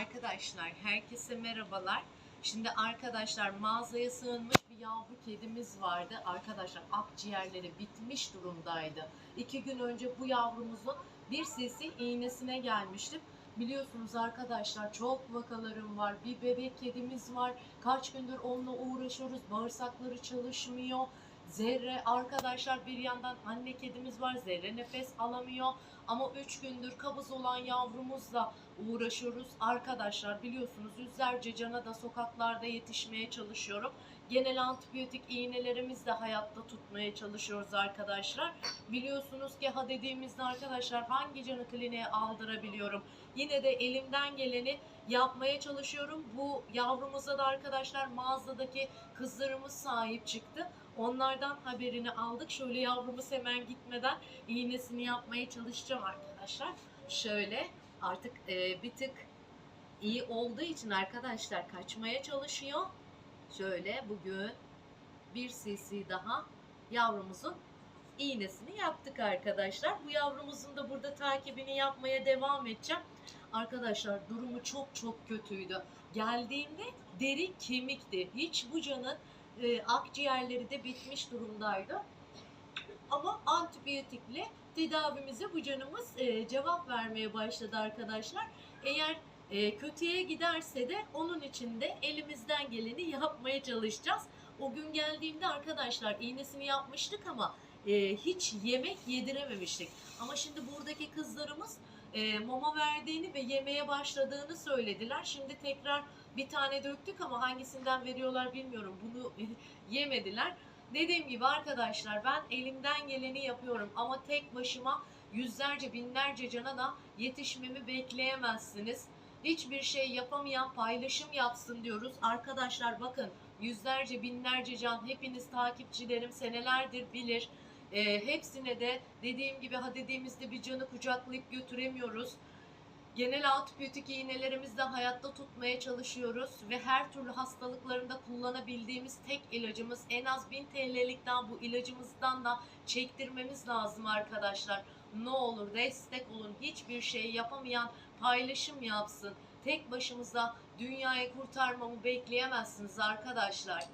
Arkadaşlar herkese merhabalar. Şimdi arkadaşlar mağazaya sığınmış bir yavru kedimiz vardı. Arkadaşlar akciğerleri bitmiş durumdaydı. İki gün önce bu yavrumuzun bir sesi iğnesine gelmiştim. Biliyorsunuz arkadaşlar çok vakalarım var. Bir bebek kedimiz var. Kaç gündür onunla uğraşıyoruz. Bağırsakları çalışmıyor. Zerre arkadaşlar bir yandan anne kedimiz var. Zerre nefes alamıyor. Ama 3 gündür kabız olan yavrumuzla uğraşıyoruz. Arkadaşlar biliyorsunuz yüzlerce cana da sokaklarda yetişmeye çalışıyorum. Genel antibiyotik iğnelerimiz de hayatta tutmaya çalışıyoruz arkadaşlar. Biliyorsunuz ki ha dediğimizde arkadaşlar hangi canı kliniğe aldırabiliyorum. Yine de elimden geleni yapmaya çalışıyorum. Bu yavrumuza da arkadaşlar mağazadaki kızlarımız sahip çıktı. Onlardan haberini aldık. Şöyle yavrumuz hemen gitmeden iğnesini yapmaya çalışacağım arkadaşlar. Şöyle artık e, bir tık iyi olduğu için arkadaşlar kaçmaya çalışıyor. Şöyle bugün bir cc daha yavrumuzun iğnesini yaptık arkadaşlar. Bu yavrumuzun da burada takibini yapmaya devam edeceğim. Arkadaşlar durumu çok çok kötüydü. Geldiğimde deri kemikti. Hiç bu canın e, akciğerleri de bitmiş durumdaydı. Ama antibiyotikle tedavimize bu canımız e, cevap vermeye başladı arkadaşlar. Eğer e, kötüye giderse de onun için de elimizden geleni yapmaya çalışacağız. O gün geldiğimde arkadaşlar iğnesini yapmıştık ama e, hiç yemek yedirememiştik. Ama şimdi buradaki kızlarımız e, mama verdiğini ve yemeye başladığını söylediler. Şimdi tekrar bir tane döktük ama hangisinden veriyorlar bilmiyorum. Bunu yemediler. Dediğim gibi arkadaşlar ben elimden geleni yapıyorum ama tek başıma yüzlerce binlerce cana da yetişmemi bekleyemezsiniz. Hiçbir şey yapamayan paylaşım yapsın diyoruz. Arkadaşlar bakın yüzlerce binlerce can hepiniz takipçilerim senelerdir bilir. Ee, hepsine de dediğim gibi ha dediğimizde bir canı kucaklayıp götüremiyoruz. Genel antibiyotik iğnelerimizle hayatta tutmaya çalışıyoruz ve her türlü hastalıklarında kullanabildiğimiz tek ilacımız en az 1000 TL'likten bu ilacımızdan da çektirmemiz lazım arkadaşlar. Ne olur destek olun. Hiçbir şey yapamayan paylaşım yapsın. Tek başımıza dünyayı kurtarmamı bekleyemezsiniz arkadaşlar.